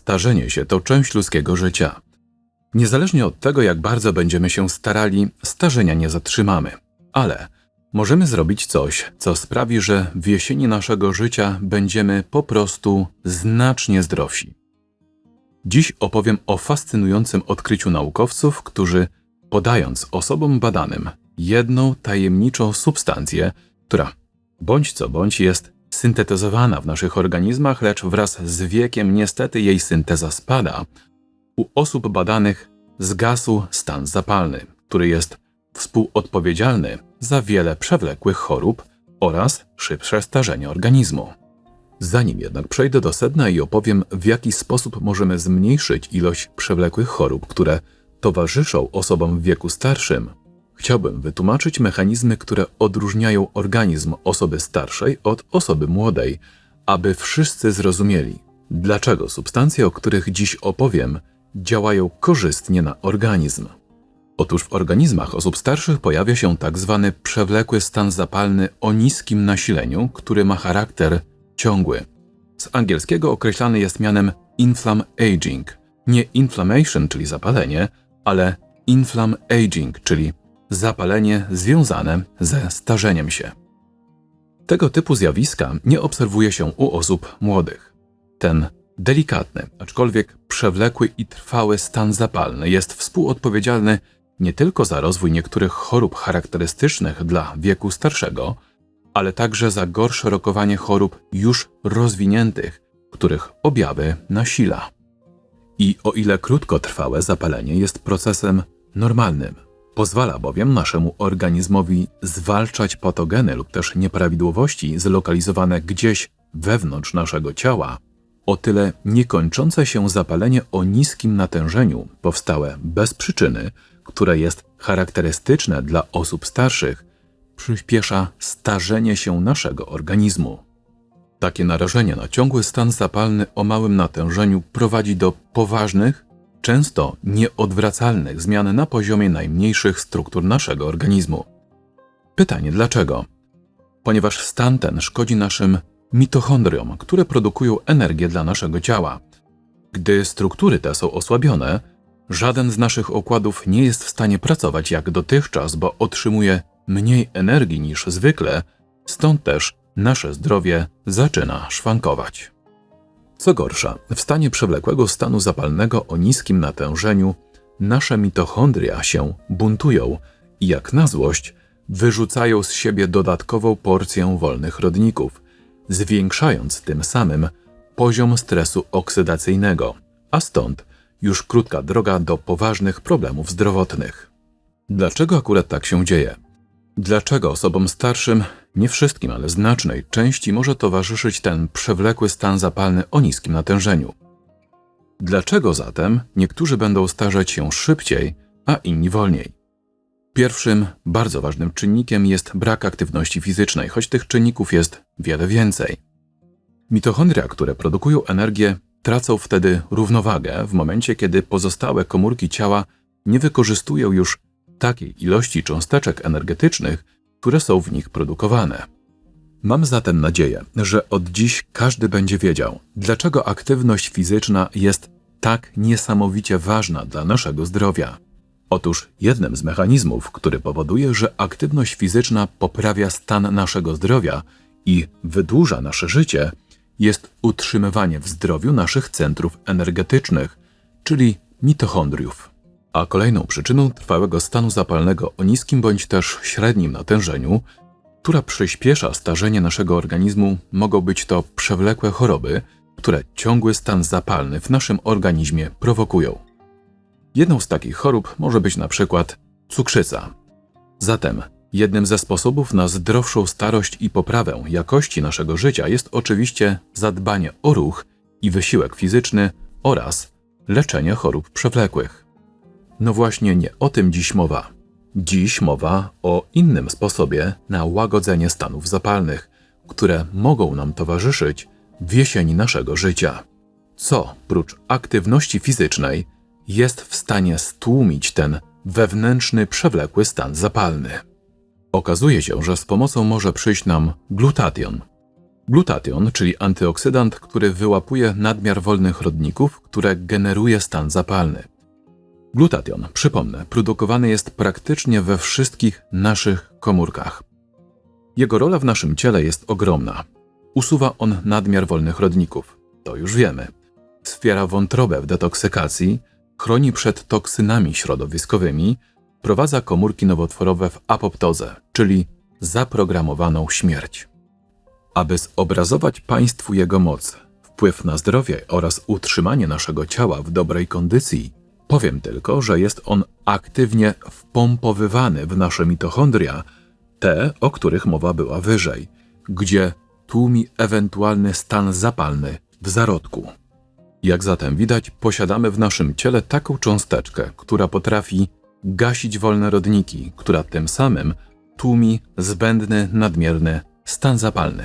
starzenie się to część ludzkiego życia. Niezależnie od tego, jak bardzo będziemy się starali, starzenia nie zatrzymamy. Ale możemy zrobić coś, co sprawi, że w jesieni naszego życia będziemy po prostu znacznie zdrowsi. Dziś opowiem o fascynującym odkryciu naukowców, którzy, podając osobom badanym jedną tajemniczą substancję, która bądź co bądź jest syntetyzowana w naszych organizmach, lecz wraz z wiekiem niestety jej synteza spada, u osób badanych zgasł stan zapalny, który jest współodpowiedzialny za wiele przewlekłych chorób oraz szybsze starzenie organizmu. Zanim jednak przejdę do sedna i opowiem, w jaki sposób możemy zmniejszyć ilość przewlekłych chorób, które towarzyszą osobom w wieku starszym, chciałbym wytłumaczyć mechanizmy, które odróżniają organizm osoby starszej od osoby młodej, aby wszyscy zrozumieli, dlaczego substancje, o których dziś opowiem, działają korzystnie na organizm. Otóż w organizmach osób starszych pojawia się tak zwany przewlekły stan zapalny o niskim nasileniu, który ma charakter ciągły. Z angielskiego określany jest mianem inflam aging. Nie inflammation, czyli zapalenie, ale inflam aging, czyli zapalenie związane ze starzeniem się. Tego typu zjawiska nie obserwuje się u osób młodych. Ten delikatny, aczkolwiek przewlekły i trwały stan zapalny jest współodpowiedzialny nie tylko za rozwój niektórych chorób charakterystycznych dla wieku starszego, ale także za gorsze rokowanie chorób już rozwiniętych, których objawy nasila. I o ile krótkotrwałe zapalenie jest procesem normalnym, pozwala bowiem naszemu organizmowi zwalczać patogeny lub też nieprawidłowości zlokalizowane gdzieś wewnątrz naszego ciała, o tyle niekończące się zapalenie o niskim natężeniu, powstałe bez przyczyny, które jest charakterystyczne dla osób starszych, przyspiesza starzenie się naszego organizmu. Takie narażenie na ciągły stan zapalny o małym natężeniu prowadzi do poważnych, często nieodwracalnych zmian na poziomie najmniejszych struktur naszego organizmu. Pytanie dlaczego? Ponieważ stan ten szkodzi naszym mitochondriom, które produkują energię dla naszego ciała. Gdy struktury te są osłabione, żaden z naszych okładów nie jest w stanie pracować jak dotychczas, bo otrzymuje mniej energii niż zwykle, stąd też nasze zdrowie zaczyna szwankować. Co gorsza, w stanie przewlekłego stanu zapalnego o niskim natężeniu nasze mitochondria się buntują i jak na złość wyrzucają z siebie dodatkową porcję wolnych rodników, zwiększając tym samym poziom stresu oksydacyjnego, a stąd już krótka droga do poważnych problemów zdrowotnych. Dlaczego akurat tak się dzieje? Dlaczego osobom starszym, nie wszystkim, ale znacznej części może towarzyszyć ten przewlekły stan zapalny o niskim natężeniu? Dlaczego zatem niektórzy będą starzeć się szybciej, a inni wolniej? Pierwszym, bardzo ważnym czynnikiem jest brak aktywności fizycznej, choć tych czynników jest wiele więcej. Mitochondria, które produkują energię, tracą wtedy równowagę w momencie, kiedy pozostałe komórki ciała nie wykorzystują już takiej ilości cząsteczek energetycznych, które są w nich produkowane. Mam zatem nadzieję, że od dziś każdy będzie wiedział, dlaczego aktywność fizyczna jest tak niesamowicie ważna dla naszego zdrowia. Otóż jednym z mechanizmów, który powoduje, że aktywność fizyczna poprawia stan naszego zdrowia i wydłuża nasze życie, jest utrzymywanie w zdrowiu naszych centrów energetycznych, czyli mitochondriów. A kolejną przyczyną trwałego stanu zapalnego o niskim bądź też średnim natężeniu, która przyspiesza starzenie naszego organizmu, mogą być to przewlekłe choroby, które ciągły stan zapalny w naszym organizmie prowokują. Jedną z takich chorób może być na przykład cukrzyca. Zatem jednym ze sposobów na zdrowszą starość i poprawę jakości naszego życia jest oczywiście zadbanie o ruch i wysiłek fizyczny oraz leczenie chorób przewlekłych. No właśnie nie o tym dziś mowa. Dziś mowa o innym sposobie na łagodzenie stanów zapalnych, które mogą nam towarzyszyć w jesieni naszego życia. Co, prócz aktywności fizycznej, jest w stanie stłumić ten wewnętrzny, przewlekły stan zapalny. Okazuje się, że z pomocą może przyjść nam glutation. Glutation, czyli antyoksydant, który wyłapuje nadmiar wolnych rodników, które generuje stan zapalny. Glutation, przypomnę, produkowany jest praktycznie we wszystkich naszych komórkach. Jego rola w naszym ciele jest ogromna. Usuwa on nadmiar wolnych rodników, to już wiemy. Wspiera wątrobę w detoksykacji, chroni przed toksynami środowiskowymi, prowadza komórki nowotworowe w apoptozę, czyli zaprogramowaną śmierć. Aby zobrazować Państwu jego moc, wpływ na zdrowie oraz utrzymanie naszego ciała w dobrej kondycji, powiem tylko, że jest on aktywnie wpompowywany w nasze mitochondria, te, o których mowa była wyżej, gdzie tłumi ewentualny stan zapalny w zarodku. Jak zatem widać, posiadamy w naszym ciele taką cząsteczkę, która potrafi gasić wolne rodniki, która tym samym tłumi zbędny, nadmierny stan zapalny.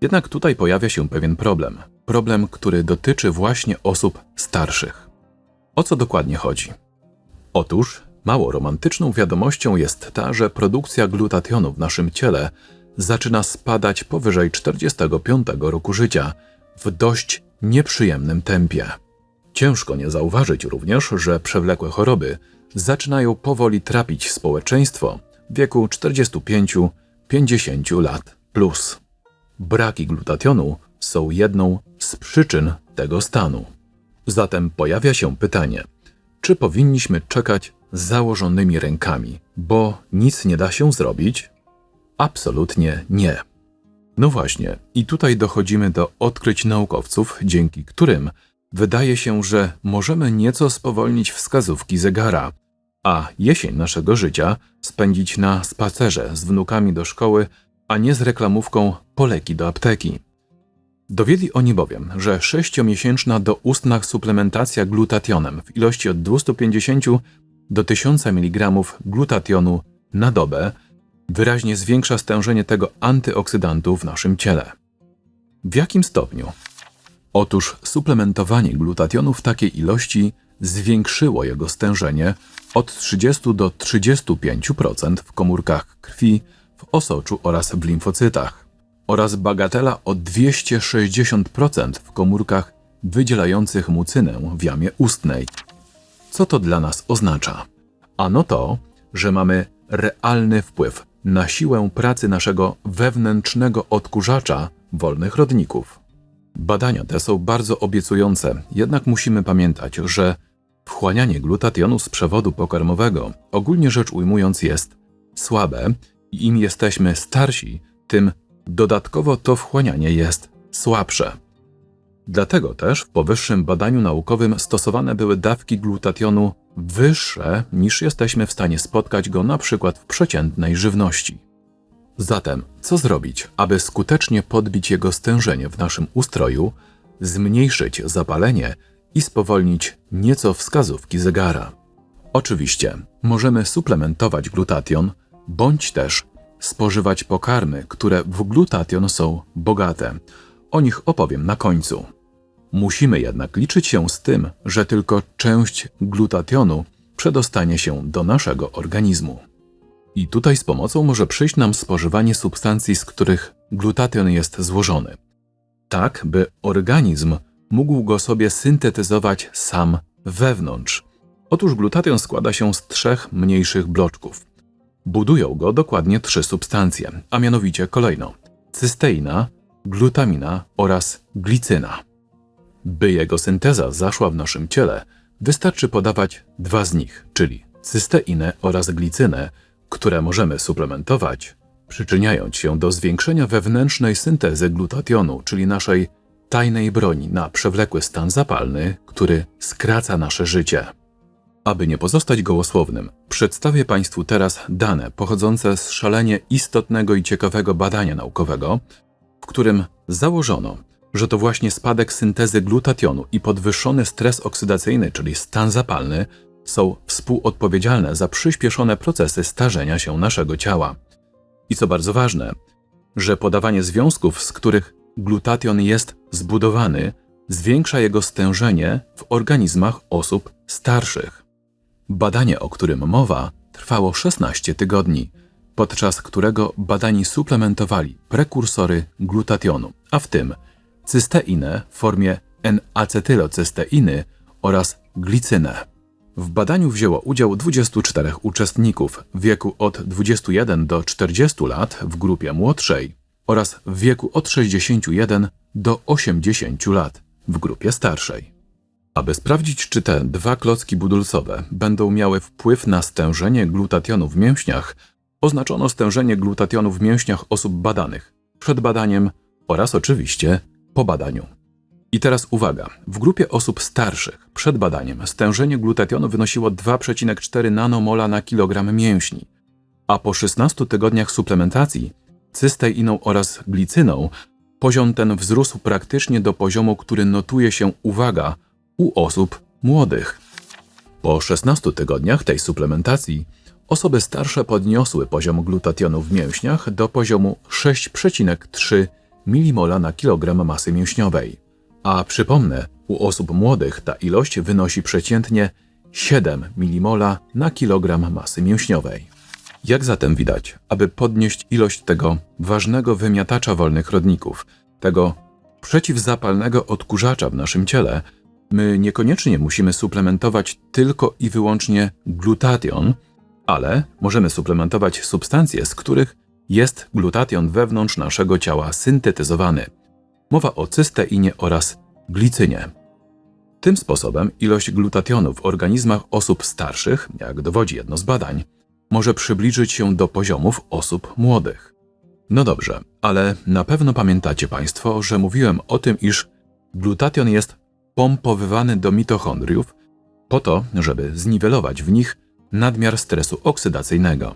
Jednak tutaj pojawia się pewien problem. Problem, który dotyczy właśnie osób starszych. O co dokładnie chodzi? Otóż mało romantyczną wiadomością jest ta, że produkcja glutationu w naszym ciele zaczyna spadać powyżej 45 roku życia w dość nieprzyjemnym tempie. Ciężko nie zauważyć również, że przewlekłe choroby zaczynają powoli trapić społeczeństwo w wieku 45-50 lat plus. Braki glutationu są jedną z przyczyn tego stanu. Zatem pojawia się pytanie, czy powinniśmy czekać z założonymi rękami, bo nic nie da się zrobić? Absolutnie nie. No właśnie, i tutaj dochodzimy do odkryć naukowców, dzięki którym wydaje się, że możemy nieco spowolnić wskazówki zegara, a jesień naszego życia spędzić na spacerze z wnukami do szkoły, a nie z reklamówką poleki do apteki. Dowiedli oni bowiem, że sześciomiesięczna doustna suplementacja glutationem w ilości od 250 do 1000 mg glutationu na dobę wyraźnie zwiększa stężenie tego antyoksydantów w naszym ciele. W jakim stopniu? Otóż suplementowanie glutationu w takiej ilości zwiększyło jego stężenie od 30 do 35% w komórkach krwi, w osoczu oraz w limfocytach oraz bagatela o 260% w komórkach wydzielających mucynę w jamie ustnej. Co to dla nas oznacza? Ano to, że mamy realny wpływ na siłę pracy naszego wewnętrznego odkurzacza wolnych rodników. Badania te są bardzo obiecujące, jednak musimy pamiętać, że wchłanianie glutationu z przewodu pokarmowego, ogólnie rzecz ujmując, jest słabe i im jesteśmy starsi, tym Dodatkowo to wchłanianie jest słabsze. Dlatego też w powyższym badaniu naukowym stosowane były dawki glutationu wyższe niż jesteśmy w stanie spotkać go na przykład w przeciętnej żywności. Zatem, co zrobić, aby skutecznie podbić jego stężenie w naszym ustroju, zmniejszyć zapalenie i spowolnić nieco wskazówki zegara? Oczywiście, możemy suplementować glutation, bądź też spożywać pokarmy, które w glutation są bogate. O nich opowiem na końcu. Musimy jednak liczyć się z tym, że tylko część glutationu przedostanie się do naszego organizmu. I tutaj z pomocą może przyjść nam spożywanie substancji, z których glutation jest złożony, tak by organizm mógł go sobie syntetyzować sam wewnątrz. Otóż glutation składa się z trzech mniejszych bloczków. Budują go dokładnie trzy substancje, a mianowicie kolejno cysteina, glutamina oraz glicyna. By jego synteza zaszła w naszym ciele, wystarczy podawać dwa z nich, czyli cysteinę oraz glicynę, które możemy suplementować, przyczyniając się do zwiększenia wewnętrznej syntezy glutationu, czyli naszej tajnej broni na przewlekły stan zapalny, który skraca nasze życie. Aby nie pozostać gołosłownym, przedstawię Państwu teraz dane pochodzące z szalenie istotnego i ciekawego badania naukowego, w którym założono, że to właśnie spadek syntezy glutationu i podwyższony stres oksydacyjny, czyli stan zapalny, są współodpowiedzialne za przyspieszone procesy starzenia się naszego ciała. I co bardzo ważne, że podawanie związków, z których glutation jest zbudowany, zwiększa jego stężenie w organizmach osób starszych. Badanie, o którym mowa, trwało 16 tygodni. podczas którego badani suplementowali prekursory glutationu, a w tym cysteinę w formie N-acetylocysteiny oraz glicynę. W badaniu wzięło udział 24 uczestników w wieku od 21 do 40 lat w grupie młodszej oraz w wieku od 61 do 80 lat w grupie starszej. Aby sprawdzić, czy te dwa klocki budulcowe będą miały wpływ na stężenie glutationu w mięśniach, oznaczono stężenie glutationu w mięśniach osób badanych przed badaniem oraz oczywiście po badaniu. I teraz uwaga, w grupie osób starszych przed badaniem stężenie glutationu wynosiło 2,4 nanomola na kilogram mięśni, a po 16 tygodniach suplementacji cysteiną oraz glicyną poziom ten wzrósł praktycznie do poziomu, który notuje się, uwaga, u osób młodych. Po 16 tygodniach tej suplementacji osoby starsze podniosły poziom glutationu w mięśniach do poziomu 6,3 mmol na kilogram masy mięśniowej. A przypomnę, u osób młodych ta ilość wynosi przeciętnie 7 mmol na kilogram masy mięśniowej. Jak zatem widać, aby podnieść ilość tego ważnego wymiatacza wolnych rodników, tego przeciwzapalnego odkurzacza w naszym ciele, my niekoniecznie musimy suplementować tylko i wyłącznie glutation, ale możemy suplementować substancje, z których jest glutation wewnątrz naszego ciała syntetyzowany. Mowa o cysteinie oraz glicynie. Tym sposobem ilość glutationu w organizmach osób starszych, jak dowodzi jedno z badań, może przybliżyć się do poziomów osób młodych. No dobrze, ale na pewno pamiętacie Państwo, że mówiłem o tym, iż glutation jest pompowywany do mitochondriów po to, żeby zniwelować w nich nadmiar stresu oksydacyjnego.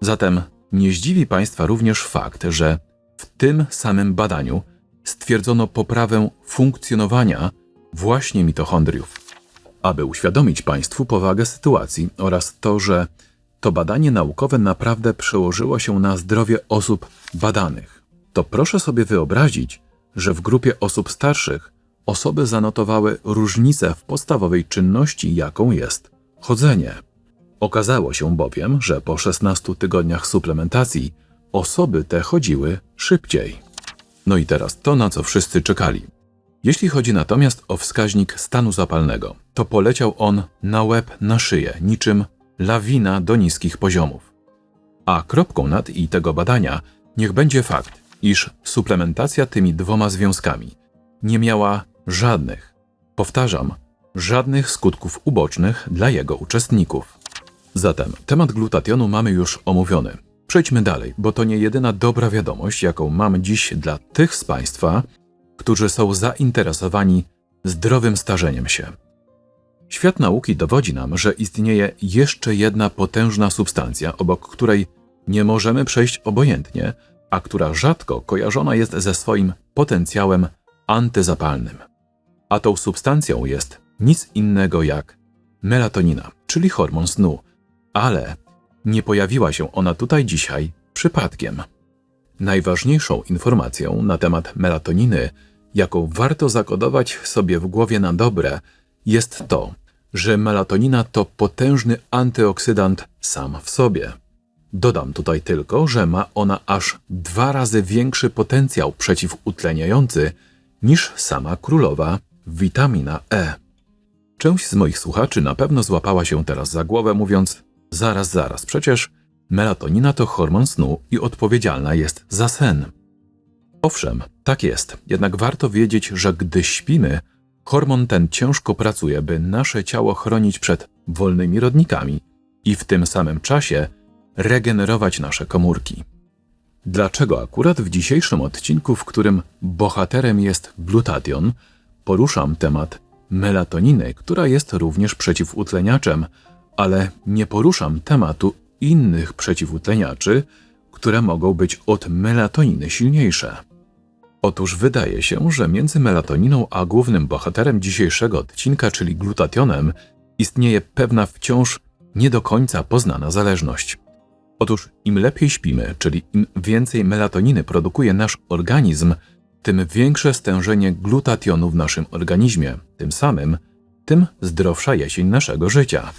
Zatem nie zdziwi Państwa również fakt, że w tym samym badaniu stwierdzono poprawę funkcjonowania właśnie mitochondriów. Aby uświadomić Państwu powagę sytuacji oraz to, że to badanie naukowe naprawdę przełożyło się na zdrowie osób badanych, to proszę sobie wyobrazić, że w grupie osób starszych osoby zanotowały różnicę w podstawowej czynności, jaką jest chodzenie. Okazało się bowiem, że po 16 tygodniach suplementacji osoby te chodziły szybciej. No i teraz to, na co wszyscy czekali. Jeśli chodzi natomiast o wskaźnik stanu zapalnego, to poleciał on na łeb, na szyję, niczym lawina do niskich poziomów. A kropką nad i tego badania niech będzie fakt, iż suplementacja tymi dwoma związkami nie miała żadnych, powtarzam, żadnych skutków ubocznych dla jego uczestników. Zatem temat glutationu mamy już omówiony. Przejdźmy dalej, bo to nie jedyna dobra wiadomość, jaką mam dziś dla tych z Państwa, którzy są zainteresowani zdrowym starzeniem się. Świat nauki dowodzi nam, że istnieje jeszcze jedna potężna substancja, obok której nie możemy przejść obojętnie, a która rzadko kojarzona jest ze swoim potencjałem antyzapalnym. A tą substancją jest nic innego jak melatonina, czyli hormon snu, ale nie pojawiła się ona tutaj dzisiaj przypadkiem. Najważniejszą informacją na temat melatoniny, jaką warto zakodować sobie w głowie na dobre, jest to, że melatonina to potężny antyoksydant sam w sobie. Dodam tutaj tylko, że ma ona aż dwa razy większy potencjał przeciwutleniający niż sama królowa witamina E. Część z moich słuchaczy na pewno złapała się teraz za głowę, mówiąc: Zaraz, zaraz, przecież melatonina to hormon snu i odpowiedzialna jest za sen. Owszem, tak jest, jednak warto wiedzieć, że gdy śpimy, hormon ten ciężko pracuje, by nasze ciało chronić przed wolnymi rodnikami i w tym samym czasie regenerować nasze komórki. Dlaczego akurat w dzisiejszym odcinku, w którym bohaterem jest glutation, poruszam temat melatoniny, która jest również przeciwutleniaczem, ale nie poruszam tematu innych przeciwutleniaczy, które mogą być od melatoniny silniejsze. Otóż wydaje się, że między melatoniną a głównym bohaterem dzisiejszego odcinka, czyli glutationem, istnieje pewna wciąż nie do końca poznana zależność. Otóż im lepiej śpimy, czyli im więcej melatoniny produkuje nasz organizm, tym większe stężenie glutationu w naszym organizmie, tym samym tym zdrowsza jesień naszego życia.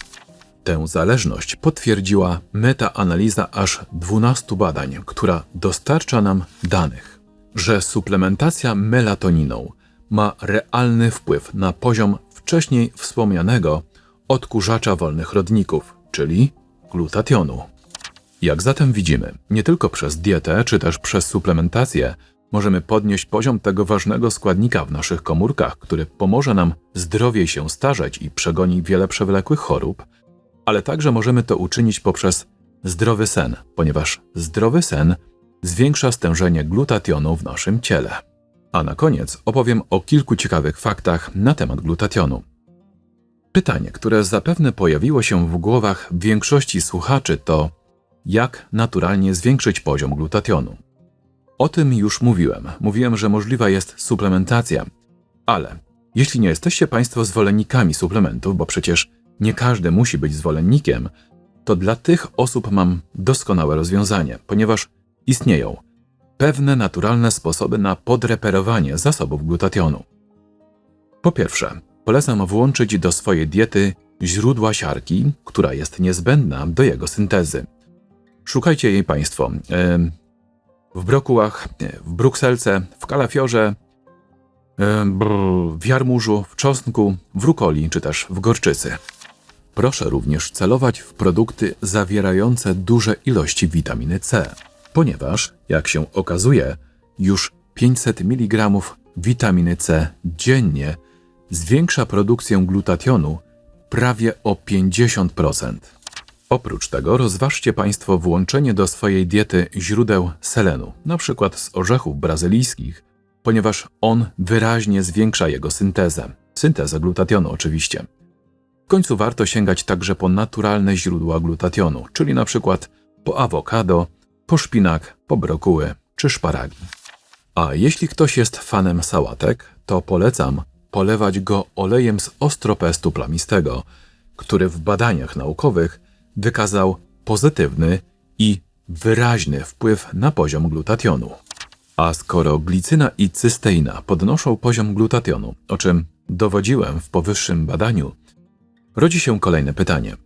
Tę zależność potwierdziła metaanaliza aż 12 badań, która dostarcza nam danych, że suplementacja melatoniną ma realny wpływ na poziom wcześniej wspomnianego odkurzacza wolnych rodników, czyli glutationu. Jak zatem widzimy, nie tylko przez dietę czy też przez suplementację możemy podnieść poziom tego ważnego składnika w naszych komórkach, który pomoże nam zdrowiej się starzeć i przegoni wiele przewlekłych chorób, ale także możemy to uczynić poprzez zdrowy sen, ponieważ zdrowy sen zwiększa stężenie glutationu w naszym ciele. A na koniec opowiem o kilku ciekawych faktach na temat glutationu. Pytanie, które zapewne pojawiło się w głowach większości słuchaczy, to jak naturalnie zwiększyć poziom glutationu. O tym już mówiłem. Mówiłem, że możliwa jest suplementacja, ale jeśli nie jesteście Państwo zwolennikami suplementów, bo przecież nie każdy musi być zwolennikiem, to dla tych osób mam doskonałe rozwiązanie, ponieważ istnieją pewne naturalne sposoby na podreperowanie zasobów glutationu. Po pierwsze, polecam włączyć do swojej diety źródła siarki, która jest niezbędna do jego syntezy. Szukajcie jej Państwo w brokułach, w brukselce, w kalafiorze, w jarmużu, w czosnku, w rukoli czy też w gorczycy. Proszę również celować w produkty zawierające duże ilości witaminy C, ponieważ, jak się okazuje, już 500 mg witaminy C dziennie zwiększa produkcję glutationu prawie o 50%. Oprócz tego rozważcie Państwo włączenie do swojej diety źródeł selenu, np. z orzechów brazylijskich, ponieważ on wyraźnie zwiększa jego syntezę, syntezę glutationu oczywiście. W końcu warto sięgać także po naturalne źródła glutationu, czyli np. po awokado, po szpinak, po brokuły czy szparagi. A jeśli ktoś jest fanem sałatek, to polecam polewać go olejem z ostropestu plamistego, który w badaniach naukowych wykazał pozytywny i wyraźny wpływ na poziom glutationu. A skoro glicyna i cysteina podnoszą poziom glutationu, o czym dowodziłem w powyższym badaniu, rodzi się kolejne pytanie.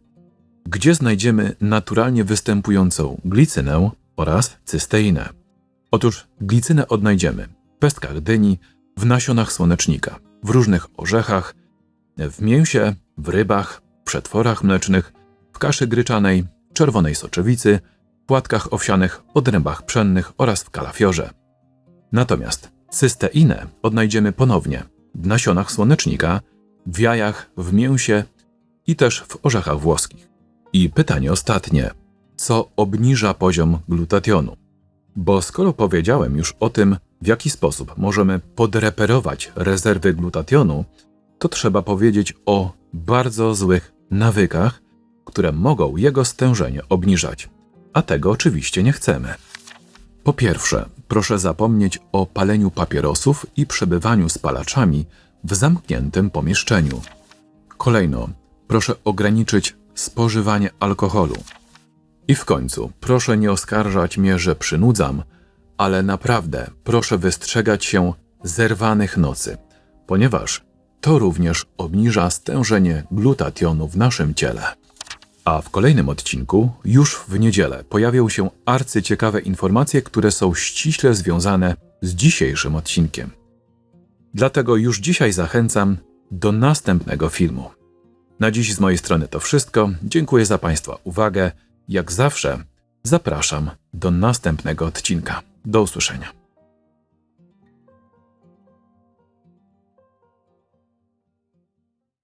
Gdzie znajdziemy naturalnie występującą glicynę oraz cysteinę? Otóż glicynę odnajdziemy w pestkach dyni, w nasionach słonecznika, w różnych orzechach, w mięsie, w rybach, w przetworach mlecznych, w kaszy gryczanej, czerwonej soczewicy, płatkach owsianych, odrębach pszennych oraz w kalafiorze. Natomiast cysteinę odnajdziemy ponownie w nasionach słonecznika, w jajach, w mięsie i też w orzechach włoskich. I pytanie ostatnie: co obniża poziom glutationu? Bo skoro powiedziałem już o tym, w jaki sposób możemy podreperować rezerwy glutationu, to trzeba powiedzieć o bardzo złych nawykach, które mogą jego stężenie obniżać. A tego oczywiście nie chcemy. Po pierwsze, proszę zapomnieć o paleniu papierosów i przebywaniu z palaczami w zamkniętym pomieszczeniu. Kolejno, proszę ograniczyć spożywanie alkoholu. I w końcu, proszę nie oskarżać mnie, że przynudzam, ale naprawdę proszę wystrzegać się zerwanych nocy, ponieważ to również obniża stężenie glutationu w naszym ciele. A w kolejnym odcinku, już w niedzielę, pojawią się arcyciekawe informacje, które są ściśle związane z dzisiejszym odcinkiem. Dlatego już dzisiaj zachęcam do następnego filmu. Na dziś z mojej strony to wszystko. Dziękuję za Państwa uwagę. Jak zawsze zapraszam do następnego odcinka. Do usłyszenia.